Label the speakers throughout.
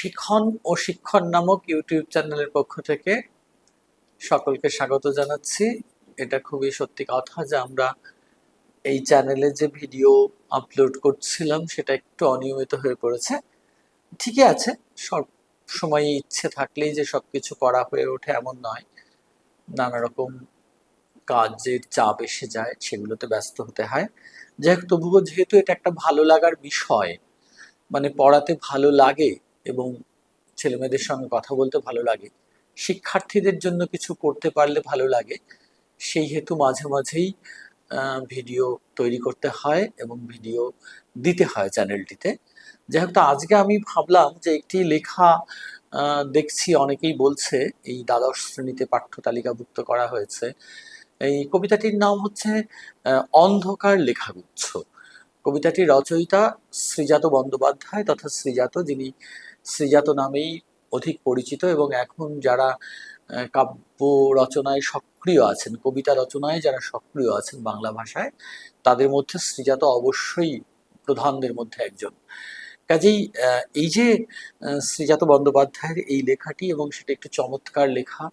Speaker 1: শিখন ও শিক্ষণ নামক ইউটিউব চ্যানেলের পক্ষ থেকে সকলকে স্বাগত জানাচ্ছি। এটা খুবই সত্যি কথা যে আমরা এই চ্যানেলে যে ভিডিও আপলোড করছিলাম, সেটা একটু অনিয়মিত হয়ে পড়েছে। ঠিকই আছে, সব সময় ইচ্ছে থাকলেই যে সব কিছু করা হয়ে ওঠে এমন নয়। নানা রকম কাজের চাপ এসে যায়, সেগুলোতে ব্যস্ত হতে হয়। যাই হোক, তবুও যেহেতু এটা একটা ভালো লাগার বিষয় মানে পড়াতে ভালো লাগে এবং ছেলেমেয়েদের সঙ্গে কথা বলতে ভালো লাগে। শিক্ষার্থীদের জন্য কিছু করতে পারলে ভালো লাগে। সেই হেতু মাঝে মাঝেই ভিডিও তৈরি করতে হয় এবং ভিডিও দিতে হয় চ্যানেলটিতে। যাই হোক, তো আজকে আমি ভাবলাম যে একটি লেখা দেখছি, অনেকেই বলছে, এই দ্বাদশ শ্রেণীতে পাঠ্য তালিকাভুক্ত করা হয়েছে। এই কবিতাটির নাম হচ্ছে অন্ধকার লেখাগুচ্ছ। কবিতাটির রচয়িতা শ্রীজাত বন্দ্যোপাধ্যায় তথা শ্রীজাত যিনি শ্রীজাত নামেই অধিক পরিচিত এবং এখন যারা কাব্য রচনায় সক্রিয় আছেন, কবিতা রচনায় যারা সক্রিয় আছেন বাংলা ভাষায়, তাদের মধ্যে শ্রীজাত অবশ্যই প্রধানদের মধ্যে একজন। কাজেই এই যে শ্রীজাত বন্দ্যোপাধ্যায়ের এই লেখাটি এবং সেটা একটু চমৎকার লেখা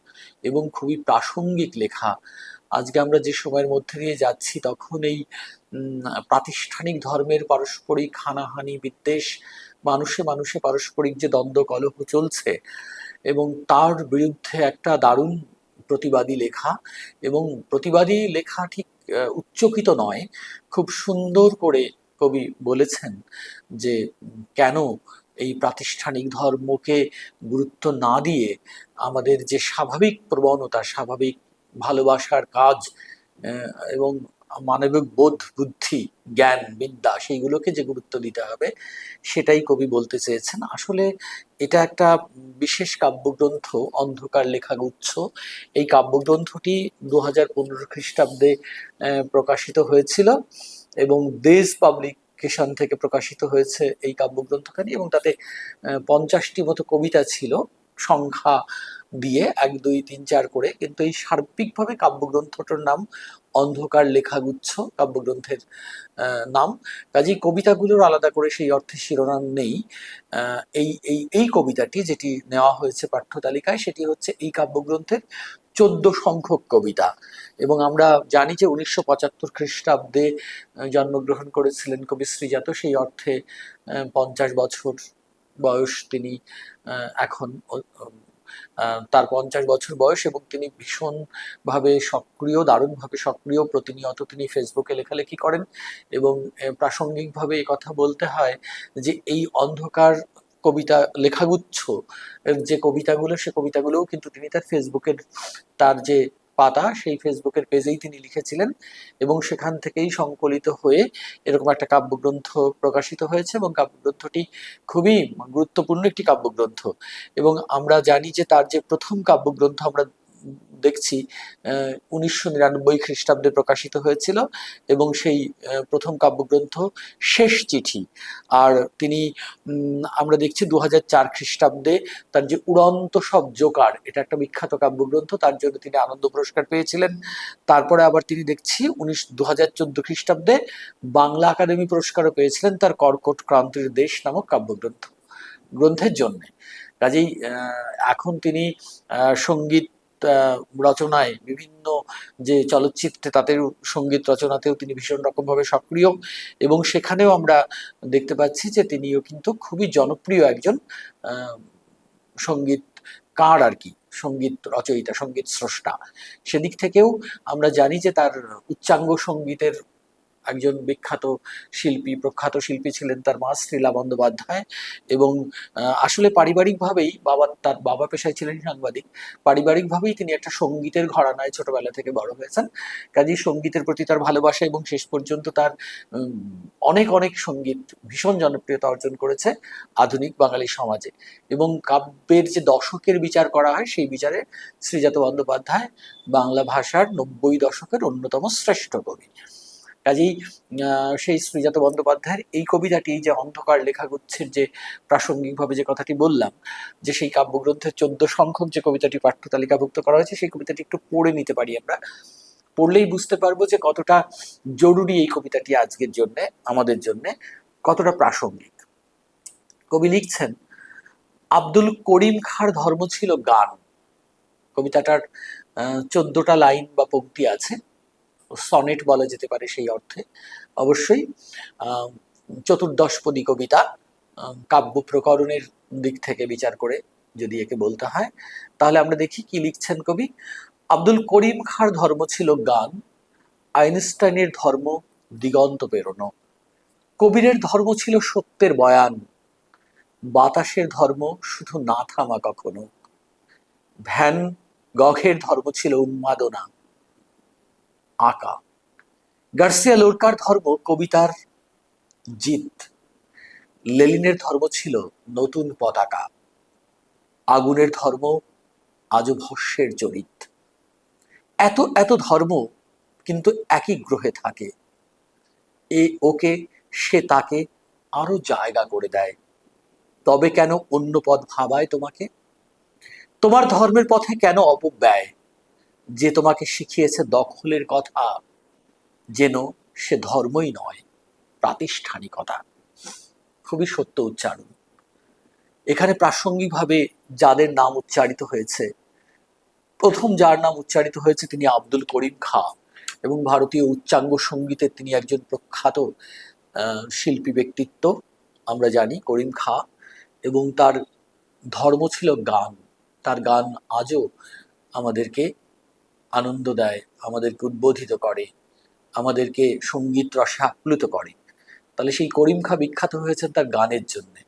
Speaker 1: এবং খুবই প্রাসঙ্গিক লেখা, আজকে আমরা যে সময়ের মধ্যে দিয়ে যাচ্ছি তখন এই প্রাতিষ্ঠানিক ধর্মের পারস্পরিক হানাহানি বিদ্বেষ মানুষে মানুষে পারস্পরিক যে দ্বন্দ্ব কলহ চলছে এবং তার বিরুদ্ধে একটা দারুণ প্রতিবাদী লেখা এবং প্রতিবাদী লেখা ঠিক উচ্চকিত নয়, খুব সুন্দর করে কবি বলেছেন যে কেন এই প্রাতিষ্ঠানিক ধর্মকে গুরুত্ব না দিয়ে আমাদের যে স্বাভাবিক প্রবণতা, স্বাভাবিক ভালোবাসার কাজ এবং মানবিক বোধ, বুদ্ধি, জ্ঞান, বিদ্যা সেইগুলোকে যে গুরুত্ব দিতে হবে, সেটাই কবি বলতে চেয়েছেন। আসলে এটা একটা বিশেষ কাব্যগ্রন্থ, অন্ধকার লেখাগুচ্ছ। এই কাব্যগ্রন্থটি দু হাজার পনেরো খ্রিস্টাব্দে প্রকাশিত হয়েছিল এবং দেশ পাবলিকেশন থেকে প্রকাশিত হয়েছে এই কাব্যগ্রন্থখানি এবং তাতে পঞ্চাশটি মতো কবিতা ছিল। সংখ্যা দিয়ে এক, দুই, তিন, চার করে। কিন্তু এই সার্বিকভাবে কাব্যগ্রন্থটার নাম অন্ধকার লেখাগুচ্ছ, কাব্যগ্রন্থের নাম। কাজেই কবিতাগুলোর আলাদা করে সেই অর্থে শিরোনাম নেই। এই এই এই কবিতাটি যেটি নেওয়া হয়েছে পাঠ্য তালিকায় সেটি হচ্ছে এই কাব্যগ্রন্থের চোদ্দ সংখ্যক কবিতা। এবং আমরা জানি যে উনিশশো পঁচাত্তর খ্রিস্টাব্দে জন্মগ্রহণ করেছিলেন কবি শ্রীজাত। সেই অর্থে পঞ্চাশ বছর বয়স তিনি এখন তার পঞ্চাশ বছর বয়স এবং তিনি ভীষণভাবে সক্রিয়, দারুণভাবে সক্রিয়, প্রতিনিয়ত তিনি ফেসবুকে লেখালেখি করেন এবং প্রাসঙ্গিকভাবে কথা বলতে হয় যে এই অন্ধকার কবিতা, লেখাগুচ্ছ যে কবিতাগুলো, সে কবিতাগুলোও কিন্তু তিনি তার ফেসবুকের তার যে পাতা সেই ফেসবুকের পেজেই তিনি লিখেছিলেন এবং সেখান থেকেই সংকলিত হয়ে এরকম একটা কাব্যগ্রন্থ প্রকাশিত হয়েছে এবং কাব্যগ্রন্থটি খুবই গুরুত্বপূর্ণ একটি কাব্যগ্রন্থ। এবং আমরা জানি যে তার যে প্রথম কাব্যগ্রন্থ আমরা দেখছি উনিশশো নিরানব্বই খ্রিস্টাব্দে প্রকাশিত হয়েছিল এবং সেই প্রথম কাব্যগ্রন্থ শেষ চিঠি। আর তিনি আমরা দেখছি দু চার খ্রিস্টাব্দে তার যে উড়ন্ত সব জোকার, এটা একটা বিখ্যাত কাব্যগ্রন্থ, তার জন্য তিনি আনন্দ পুরস্কার পেয়েছিলেন। তারপরে আবার তিনি দেখছি উনিশ দু হাজার চোদ্দ খ্রিস্টাব্দে বাংলা একাডেমি পুরস্কারও পেয়েছিলেন তার কর্কট ক্রান্তির দেশ নামক কাব্যগ্রন্থ, গ্রন্থের জন্যে। কাজেই এখন তিনি সংগীত রচনায় বিভিন্ন যে চলচ্চিত্রে তাদের সংগীত রচনাতেও তিনি ভীষণ রকমভাবে সক্রিয় এবং সেখানেও আমরা দেখতে পাচ্ছি যে তিনিও কিন্তু খুবই জনপ্রিয় একজন সংগীত কার আর কি, সংগীত রচয়িতা, সংগীত স্রষ্টা। সেদিক থেকেও আমরা জানি যে তার উচ্চাঙ্গ সঙ্গীতের একজন বিখ্যাত শিল্পী, প্রখ্যাত শিল্পী ছিলেন তার মা শ্রীলা বন্দ্যোপাধ্যায় এবং আসলে পারিবারিকভাবেই বাবা, তার বাবা পেশায় ছিলেন সাংবাদিক। পারিবারিকভাবেই তিনি একটা সঙ্গীতের ঘরানায় ছোটবেলা থেকে বড় হয়েছেন। কাজেই সঙ্গীতের প্রতি তার ভালোবাসা এবং শেষ পর্যন্ত তার অনেক অনেক সংগীত ভীষণ জনপ্রিয়তা অর্জন করেছে আধুনিক বাঙালি সমাজে। এবং কাব্যের যে দশকের বিচার করা হয়, সেই বিচারে শ্রীজাত বন্দ্যোপাধ্যায় বাংলা ভাষার নব্বই দশকের অন্যতম শ্রেষ্ঠ কবি। কাজেই সেই শ্রীজাত বন্দ্যোপাধ্যায়ের এই কবিতাটি যে অন্ধকার লেখাগুচ্ছের যে প্রাসঙ্গিকভাবে যে কথাটি বললাম, যে সেই কাব্যগ্রন্থের চোদ্দ সংখ্যক যে কবিতাটি পাঠ্য তালিকাভুক্ত করা হয়েছে, সেই কবিতাটি একটু পড়ে নিতে পারি আমরা। পড়লেই বুঝতে পারব যে কতটা জরুরি এই কবিতাটি আজকের জন্যে, আমাদের জন্যে, কতটা প্রাসঙ্গিক। কবি লিখছেন, আব্দুল করিম খাঁর ধর্ম ছিল গান। কবিতাটার চোদ্দটা লাইন বা পংক্তি আছে। সনেট বলা যেতে পারে সেই অর্থে। অবশ্যই চতুর্দশপদী কবিতা কাব্য প্রকরণের দিক থেকে বিচার করে যদি একে বলতে হয়, তাহলে আমরা দেখি কি লিখছেন কবি। আব্দুল করিম খাঁর ধর্ম ছিল গান, আইনস্টাইনের ধর্ম দিগন্ত পেরোনো কবিরের ধর্ম ছিল সত্যের বয়ান, বাতাসের ধর্ম শুধু না থামা কখনো। ভ্যান গঘের ধর্ম ছিল উন্মাদনা আঁকা। গার্সিয়া লোরকার ধর্ম কবিতার জিত। লেলিনের ধর্ম ছিল নতুন পতাকা। আগুনের ধর্ম আজও ভস্যের চরিত এত এত ধর্ম কিন্তু একই গ্রহে থাকে। এ ওকে, সে তাকে আরও জায়গা করে দেয়। তবে কেন অন্য পথ ভাবায় তোমাকে? তোমার ধর্মের পথে কেন অপব্যয়? যে তোমাকে শিখিয়েছে দখলের কথা, যেন সে ধর্মই নয়, প্রাতিষ্ঠানিকতা। খুবই সত্য উচ্চারণ। এখানে প্রাসঙ্গিকভাবে যাদের নাম উচ্চারিত হয়েছে, প্রথম যার নাম উচ্চারিত হয়েছে তিনি আব্দুল করিম খা এবং ভারতীয় উচ্চাঙ্গ সঙ্গীতের তিনি একজন প্রখ্যাত শিল্পী ব্যক্তিত্ব, আমরা জানি করিম খা এবং তার ধর্ম ছিল গান। তার গান আজও আমাদেরকে আনন্দ দেয় আমাদেরকে উদ্বোধিত করে, আমাদেরকে সংগীত রসে আপ্লুত করে। তাহলে সেই করিম খা বিখ্যাত হয়েছেন তার গানের জন্যে।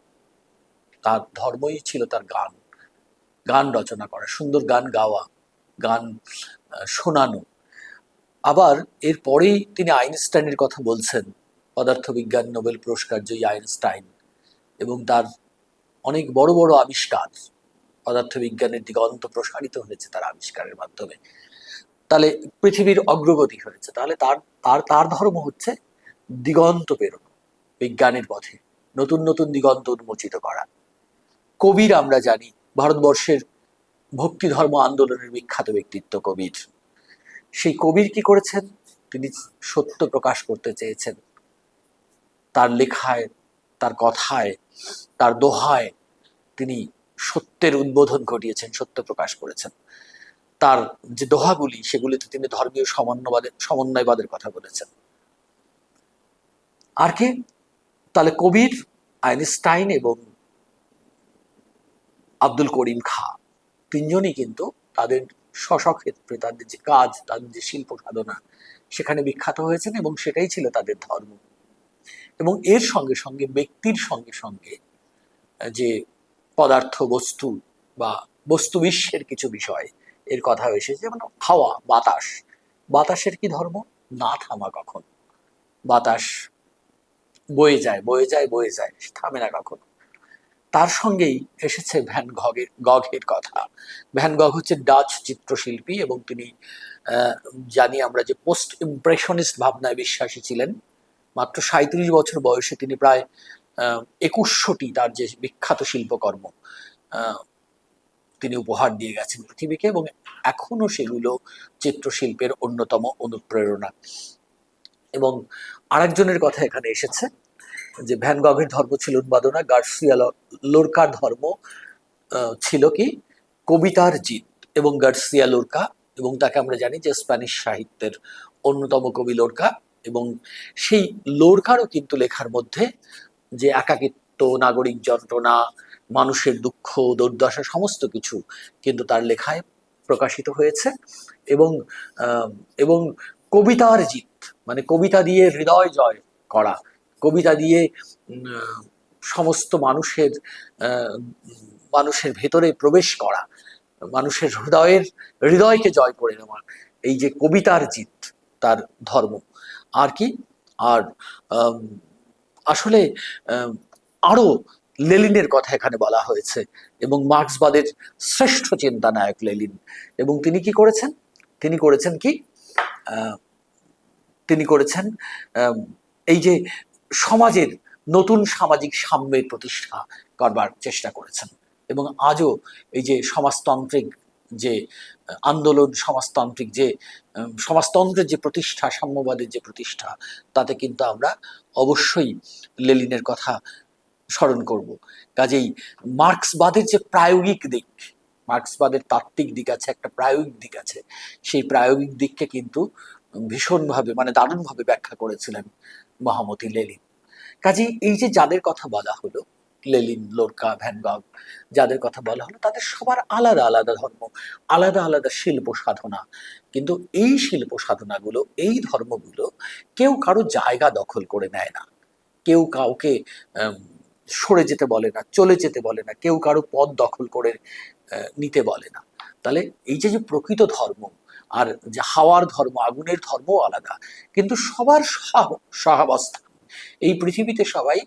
Speaker 1: তার ধর্মই ছিল তার গান। গান রচনা করা, সুন্দর গান গাওয়া, গান শোনানো। আবার এরপরেই তিনি আইনস্টাইনের কথা বলছেন, পদার্থবিজ্ঞান নোবেল পুরস্কার জয়ী আইনস্টাইন এবং তার অনেক বড় বড় আবিষ্কার। পদার্থবিজ্ঞানের দিগন্ত প্রসারিত হয়েছে তার আবিষ্কারের মাধ্যমে। তাহলে পৃথিবীর অগ্রগতি হয়েছে। তাহলে তার তার তার ধর্ম হচ্ছে দিগন্ত পেরোনো বিজ্ঞানের পথে, নতুন নতুন দিগন্ত উন্মোচিত করা। কবির আমরা জানি, ভারতবর্ষের ভক্তি ধর্ম আন্দোলনের বিখ্যাত ব্যক্তিত্ব কবির। সেই কবির কি করেছেন? তিনি সত্য প্রকাশ করতে চেয়েছেন। তার লেখায়, তার কথায়, তার দোহায় তিনি সত্যের উদ্বোধন ঘটিয়েছেন, সত্য প্রকাশ করেছেন। তার যে দোহাগুলি, সেগুলিতে তিনি ধর্মীয় সমন্বয়বাদের সমন্বয়বাদের কথা বলেছেন। আর কে? তাহলে কবির, আইনস্টাইন এবং আব্দুল করিম খা, তিনজনই কিন্তু তাদের স্ব ক্ষেত্রে তাদের যে কাজ, তাদের যে শিল্প সাধনা, সেখানে বিখ্যাত হয়েছেন এবং সেটাই ছিল তাদের ধর্ম। এবং এর সঙ্গে সঙ্গে, ব্যক্তির সঙ্গে সঙ্গে, যে পদার্থ বস্তু বা বস্তু বিশ্বের কিছু বিষয় এর কথা এসেছে যেমন হাওয়া, বাতাস। বাতাসের কি ধর্ম? না থামা কখন? বাতাস বয়ে যায় বয়ে যায় বয়ে যায়, থামে না কখন? তার সঙ্গেই এসেছে ভ্যান গগের, গঘের কথা। ভ্যান গগ হচ্ছে ডাচ চিত্রশিল্পী এবং তিনি জানি আমরা যে পোস্ট ইমপ্রেশনিস্ট ভাবনায় বিশ্বাসী ছিলেন। মাত্র সাঁত্রিশ বছর বয়সে তিনি প্রায় একুশশোটি তার যে বিখ্যাত শিল্পকর্ম তিনি উপহার দিয়ে গেছেন পৃথিবীকে এবং এখনও সেগুলো চিত্রশিল্পের অন্যতম অনুপ্রেরণা। এবং আরেকজনের কথা এখানে এসেছে, যে ভ্যান গগের ধর্ম ছিল উন্মাদনা, গার্সিয়া লোরকার ধর্ম ছিল কি? কবিতার জিত এবং গার্সিয়া লোরকা এবং তাকে আমরা জানি যে স্প্যানিশ সাহিত্যের অন্যতম কবি লোরকা এবং সেই লোরকারও কিন্তু লেখার মধ্যে যে একাকিত্ব, নাগরিক যন্ত্রণা মানুষের দুঃখ দুর্দশা সমস্ত কিছু কিন্তু তার লেখায় প্রকাশিত হয়েছে এবং এবং কবিতার জিত মানে কবিতা দিয়ে হৃদয় জয় করা কবিতা দিয়ে সমস্ত মানুষের মানুষের ভেতরে প্রবেশ করা মানুষের হৃদয়ের হৃদয়কে জয় করে নেওয়া এই যে কবিতার জিত তার ধর্ম। আর কি? আর আসলে আম, আরও লেলিনের কথা এখানে বলা হয়েছে এবং মার্ক্সবাদের শ্রেষ্ঠ চিন্তানায়ক লেলিন। এবং তিনি কি করেছেন? তিনি করেছেন কি? তিনি করেছেন এই যে সমাজের নতুন সামাজিক সাম্যের প্রতিষ্ঠা করবার চেষ্টা করেছেন। এবং আজও এই যে সমাজতান্ত্রিক যে আন্দোলন, সমাজতান্ত্রিক যে সমাজতন্ত্রের যে প্রতিষ্ঠা, সাম্যবাদের যে প্রতিষ্ঠা, তাতে কিন্তু আমরা অবশ্যই লেলিনের কথা স্মরণ করব। কাজেই মার্ক্সবাদের যে প্রায়োগিক দিক, মার্ক্সবাদের তাত্ত্বিক দিক আছে, একটা প্রায়োগিক দিক আছে, সেই প্রায়োগিক দিককে কিন্তু ভীষণভাবে মানে দারুণভাবে ব্যাখ্যা করেছিলেন মহামতি লেলিন। কাজেই এই যে যাদের কথা বলা হলো, লেলিন, লোরকা ভ্যানগগ যাদের কথা বলা হলো, তাদের সবার আলাদা আলাদা ধর্ম, আলাদা আলাদা শিল্প সাধনা। কিন্তু এই শিল্প সাধনাগুলো, এই ধর্মগুলো কেউ কারও জায়গা দখল করে নেয় না। কেউ কাউকে সরে যেতে বলে না, চলে যেতে বলে না, কেউ কারও পদ দখল করে নিতে বলে না। তাহলে এই যে যে প্রকৃত ধর্ম আর যে হাওয়ার ধর্ম, আগুনের ধর্ম আলাদা। কিন্তু সবার সহ- সহাবস্থান, এই পৃথিবীতে সবাই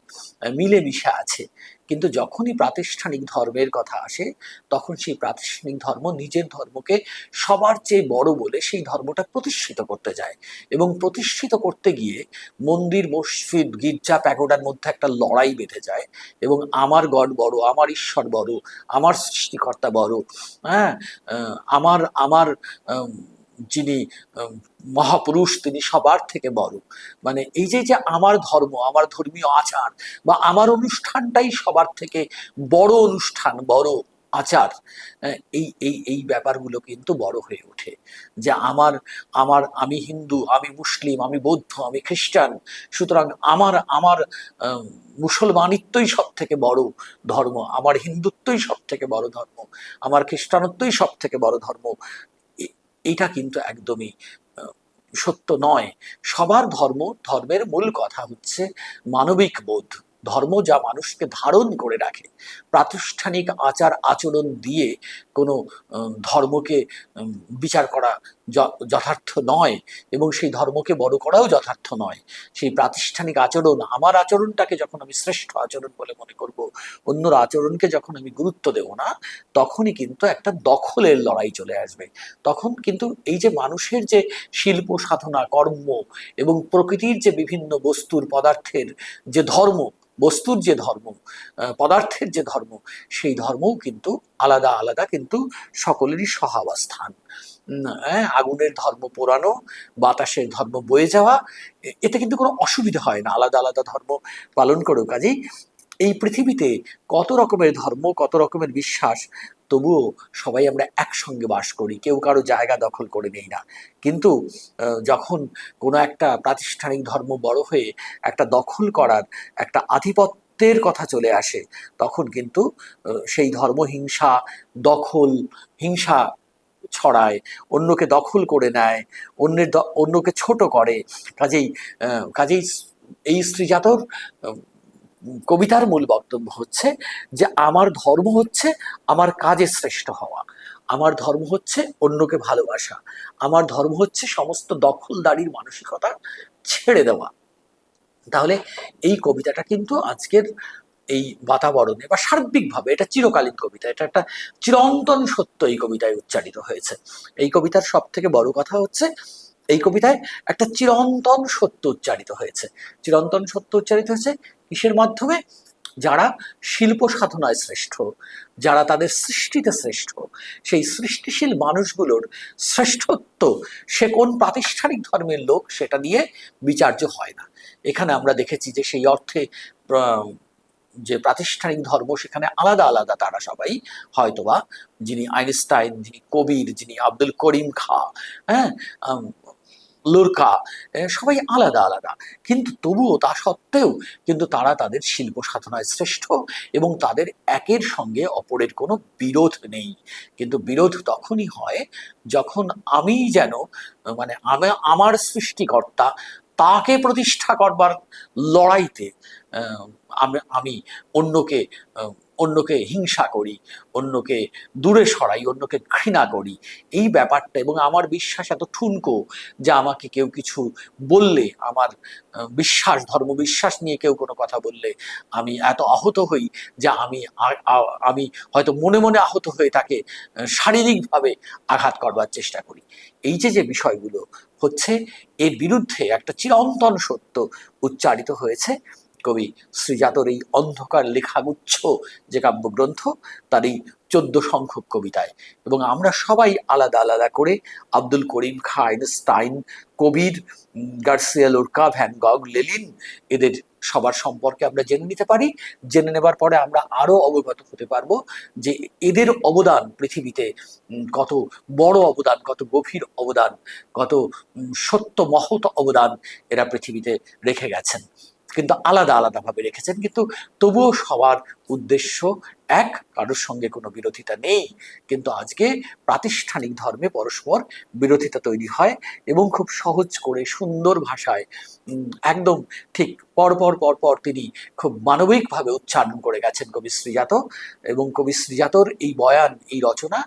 Speaker 1: মিলেমিশে আছে। কিন্তু যখনই প্রাতিষ্ঠানিক ধর্মের কথা আসে তখন সেই প্রাতিষ্ঠানিক ধর্ম নিজের ধর্মকে সবার চেয়ে বড় বলে সেই ধর্মটা প্রতিষ্ঠিত করতে যায়। এবং প্রতিষ্ঠিত করতে গিয়ে মন্দির মসজিদ গির্জা প্যাগোডার মধ্যে একটা লড়াই বেঁধে যায় এবং আমার গড বড় আমার ঈশ্বর বড় আমার সৃষ্টিকর্তা বড় হ্যাঁ? আমার আমার আম, যিনি মহাপুরুষ, তিনি সবার থেকে বড়। মানে এই যে যে আমার ধর্ম, আমার ধর্মীয় আচার বা আমার অনুষ্ঠানটাই সবার থেকে বড় অনুষ্ঠান, বড় আচার এই এই এই ব্যাপারগুলো কিন্তু বড় হয়ে ওঠে। যে আমার আমার, আমি হিন্দু, আমি মুসলিম, আমি বৌদ্ধ, আমি খ্রিস্টান, সুতরাং আমার আমার মুসলমানিত্বই সব থেকে বড় ধর্ম, আমার হিন্দুত্বই সব থেকে বড় ধর্ম, আমার খ্রিস্টানত্বই সব থেকে বড় ধর্ম এটা কিন্তু একদমই সত্য নয়। সবার ধর্ম, ধর্মের মূল কথা হচ্ছে মানবিক বোধ। ধর্ম যা মানুষকে ধারণ করে রাখে। প্রাতিষ্ঠানিক আচার আচরণ দিয়ে কোনো ধর্মকে বিচার করা যথার্থ নয় এবং সেই ধর্মকে বড় করাও যথার্থ নয়। সেই প্রাতিষ্ঠানিক আচরণ, আমার আচরণটাকে যখন আমি শ্রেষ্ঠ আচরণ বলে মনে করব, অন্যর আচরণকে যখন আমি গুরুত্ব দেব না, তখনই কিন্তু একটা দখলের লড়াই চলে আসবে। তখন কিন্তু এই যে মানুষের যে শিল্প, সাধনা, কর্ম এবং প্রকৃতির যে বিভিন্ন বস্তুর, পদার্থের যে ধর্ম, বস্তুর যে ধর্ম পদার্থের যে ধর্ম, সেই ধর্মও কিন্তু আলাদা আলাদা কিন্তু সকলেরই সহাবস্থান আগুনের ধর্ম পোড়ানো, বাতাসের ধর্ম বয়ে যাওয়া এতে কিন্তু কোনো অসুবিধা হয় না। আলাদা আলাদা ধর্ম পালন করেও কাজেই এই পৃথিবীতে কত রকমের ধর্ম, কত রকমের বিশ্বাস, তবুও সবাই আমরা একসঙ্গে বাস করি। কেউ কারও জায়গা দখল করে নেই না। কিন্তু যখন কোনো একটা প্রাতিষ্ঠানিক ধর্ম বড় হয়ে একটা দখল করার একটা আধিপত্যের কথা চলে আসে, তখন কিন্তু সেই ধর্ম হিংসা, দখল, হিংসা ছড়ায়, অন্যকে দখল করে নেয়, অন্যের অন্যকে ছোট করে। কাজেই কাজেই এই শ্রীজাতর কবিতার মূল বক্তব্য হচ্ছে যে, আমার ধর্ম হচ্ছে আমার কাজে শ্রেষ্ঠ হওয়া। আমার ধর্ম হচ্ছে অন্যকে ভালোবাসা। আমার ধর্ম হচ্ছে সমস্ত দখলদারির মানসিকতা ছেড়ে দেওয়া। তাহলে এই কবিতাটা কিন্তু আজকের এই বাতাবরণে বা সার্বিকভাবে এটা চিরকালীন কবিতা, এটা একটা চিরন্তন সত্য এই কবিতায় উচ্চারিত হয়েছে। এই কবিতার সব থেকে বড় কথা হচ্ছে, এই কবিতায় একটা চিরন্তন সত্য উচ্চারিত হয়েছে। চিরন্তন সত্য উচ্চারিত হয়েছে কিসের মাধ্যমে? যারা শিল্প সাধনায় শ্রেষ্ঠ, যারা তাদের সৃষ্টিতে শ্রেষ্ঠ, সেই সৃষ্টিশীল মানুষগুলোর শ্রেষ্ঠত্ব সে কোন প্রাতিষ্ঠানিক ধর্মের লোক সেটা দিয়ে বিচার্য হয় না। এখানে আমরা দেখেছি যে সেই অর্থে যে প্রাতিষ্ঠানিক ধর্ম সেখানে আলাদা আলাদা তারা সবাই, হয়তোবা যিনি আইনস্টাইন, যিনি কবির, যিনি আব্দুল করিম খা হ্যাঁ লুরকা সবাই আলাদা আলাদা। কিন্তু তবুও তা সত্ত্বেও কিন্তু তারা তাদের শিল্প সাধনায় শ্রেষ্ঠ এবং তাদের একের সঙ্গে অপরের কোনো বিরোধ নেই। কিন্তু বিরোধ তখনই হয় যখন আমি যেন মানে আমি, আমার সৃষ্টিকর্তা তাকে প্রতিষ্ঠা করবার লড়াইতে আমি অন্যকে অন্যকে হিংসা করি, অন্যকে দূরে সরাই, অন্যকে ঘৃণা করি। এই ব্যাপারটা এবং আমার বিশ্বাস এত ঠুনকো যে আমাকে কেউ কিছু বললে, আমার বিশ্বাস, ধর্ম বিশ্বাস নিয়ে কেউ কোনো কথা বললে আমি এত আহত হই যে আমি আমি হয়তো মনে মনে আহত হয়ে তাকে শারীরিকভাবে আঘাত করবার চেষ্টা করি। এই যে যে বিষয়গুলো হচ্ছে, এর বিরুদ্ধে একটা চিরন্তন সত্য উচ্চারিত হয়েছে। কবি শ্রীজাতর এই অন্ধকার লেখাগুচ্ছ যে কাব্যগ্রন্থ, তার এই চোদ্দ সংখ্যক কবিতায়। এবং আমরা সবাই আলাদা আলাদা করে Abdul Karim Khan Einstein Kabir, Garcia Lorca, Van Gogh, Lenin, এদের সবার সম্পর্কে আমরা জেনে নিতে পারি। জেনে নেবার পরে আমরা আরও অবগত হতে পারব যে এদের অবদান পৃথিবীতে কত বড় অবদান, কত গভীর অবদান, কত সত্য মহৎ অবদান এরা পৃথিবীতে রেখে গেছেন। কিন্তু আলাদা আলাদাভাবে রেখেছেন। কিন্তু তবুও সবার উদ্দেশ্য এক, কারোর সঙ্গে কোনো বিরোধিতা নেই, কিন্তু আজকে প্রাতিষ্ঠানিক ধর্মে পরস্পর বিরোধিতা তৈরি হয় এবং খুব সহজ করে, সুন্দর ভাষায় একদম ঠিক পরপর পরপর তিনি খুব মানবিকভাবে উচ্চারণ করে গেছেন কবি শ্রীজাত। এবং কবি শ্রীজাতর এই বয়ান, এই রচনা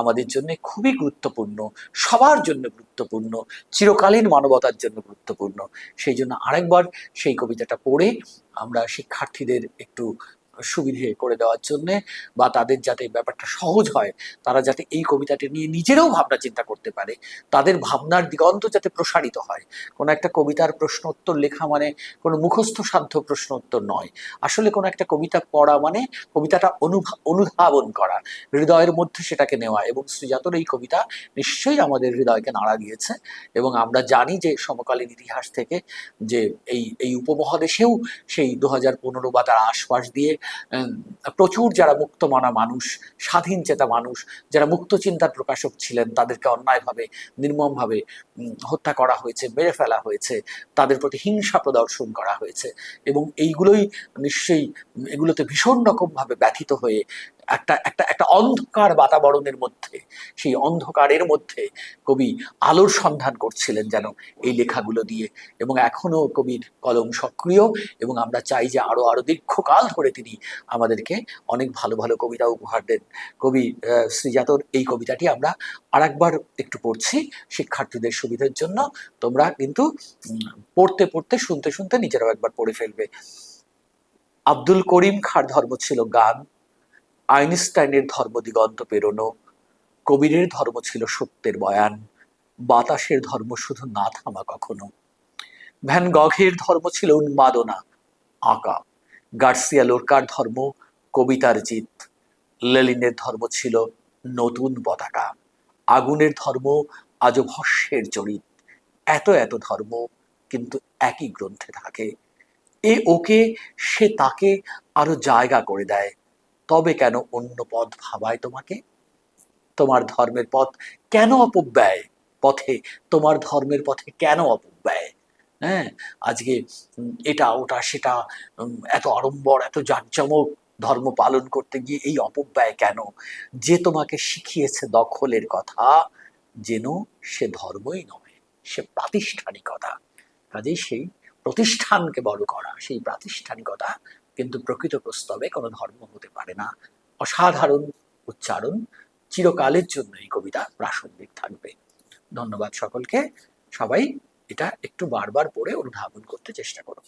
Speaker 1: আমাদের জন্য খুবই গুরুত্বপূর্ণ, সবার জন্য গুরুত্বপূর্ণ, চিরকালীন মানবতার জন্য গুরুত্বপূর্ণ। সেই জন্য আরেকবার সেই কবিতাটা পড়ে আমরা শিক্ষার্থীদের একটু সুবিধে করে দেওয়ার জন্য বা তাদের যাতে ব্যাপারটা সহজ হয়, তারা যাতে এই কবিতাটি নিয়ে নিজেরাও ভাবনা চিন্তা করতে পারে, তাদের ভাবনার দিগন্ত যাতে প্রসারিত হয়। কোনো একটা কবিতার প্রশ্ন উত্তর লেখা মানে কোনো মুখস্থ সাধ্য প্রশ্ন উত্তর নয়। আসলে কোনো একটা কবিতা পড়া মানে কবিতাটা অনুধাবন করা, হৃদয়ের মধ্যে সেটাকে নেওয়া এবং শ্রীজাতর এই কবিতা নিশ্চয়ই আমাদের হৃদয়কে নাড়া দিয়েছে এবং আমরা জানি যে সমকালীন ইতিহাস থেকে যে এই এই উপমহাদেশেও সেই দু হাজার পনেরো বা তার আশপাশ দিয়ে প্রচুর যারা মুক্তমনা মানুষ, স্বাধীন চেতা মানুষ, যারা মুক্ত চিন্তার প্রকাশক ছিলেন, তাদেরকে অন্যায়ভাবে, নির্মমভাবে হত্যা করা হয়েছে, মেরে ফেলা হয়েছে, তাদের প্রতি হিংসা প্রদর্শন করা হয়েছে এবং এইগুলোই নিশ্চয়ই এগুলোতে ভীষণ রকমভাবে ব্যথিত হয়ে একটা একটা একটা অন্ধকার বাতাবরণের মধ্যে, সেই অন্ধকারের মধ্যে কবি আলোর সন্ধান করছিলেন যেন এই লেখাগুলো দিয়ে। এবং এখনও কবির কলম সক্রিয় এবং আমরা চাই যে আরও আরও দীর্ঘকাল ধরে তিনি আমাদেরকে অনেক ভালো ভালো কবিতা উপহার দেন। কবি শ্রীজাতর এই কবিতাটি আমরা আরেকবার একটু পড়ছি শিক্ষার্থীদের সুবিধার জন্য। তোমরা কিন্তু পড়তে পড়তে, শুনতে শুনতে নিজেরাও একবার পড়ে ফেলবে। আব্দুল করিম খার ধর্ম ছিল গান। আইনস্টাইনের ধর্ম দিগন্ত পেরোনো কবিরের ধর্ম ছিল সত্যের বয়ান। বাতাসের ধর্ম শুধু না থামা কখনো। ভ্যান গঘের ধর্ম ছিল উন্মাদনা। আঁকা। গার্সিয়া লোরকার ধর্ম, কবিতার জিত। লেলিনের ধর্ম ছিল নতুন পতাকা। আগুনের ধর্ম আজও ভস্যের জড়িত এত এত ধর্ম কিন্তু একই গ্রন্থে থাকে। এ ওকে, সে তাকে আরও জায়গা করে দেয়। তবে কেন অন্য পথ ভাবায় তোমাকে? তোমার ধর্মের পথ কেন অপব্যয়? পথে তোমার ধর্মের পথে কেন অপব্যয়? হ্যাঁ আজকে এটা, ওটা, সেটা এত আড়ম্বর, এত জাঁকজমক ধর্ম পালন করতে গিয়ে এই অপব্যয় কেন? যে তোমাকে শিখিয়েছে দখলের কথা, যেন সে ধর্মই নয়, সে প্রাতিষ্ঠানিকতা। কাজেই সেই প্রতিষ্ঠানকে বড় করা, সেই প্রাতিষ্ঠানিকতা কিন্তু প্রকৃত প্রস্তাবে কোনো ধর্ম হতে পারে না। অসাধারণ উচ্চারণ, চিরকালের জন্য এই কবিতা প্রাসঙ্গিক থাকবে। ধন্যবাদ সকলকে। সবাই এটা একটু বারবার পড়ে অনুধাবন করতে চেষ্টা করো।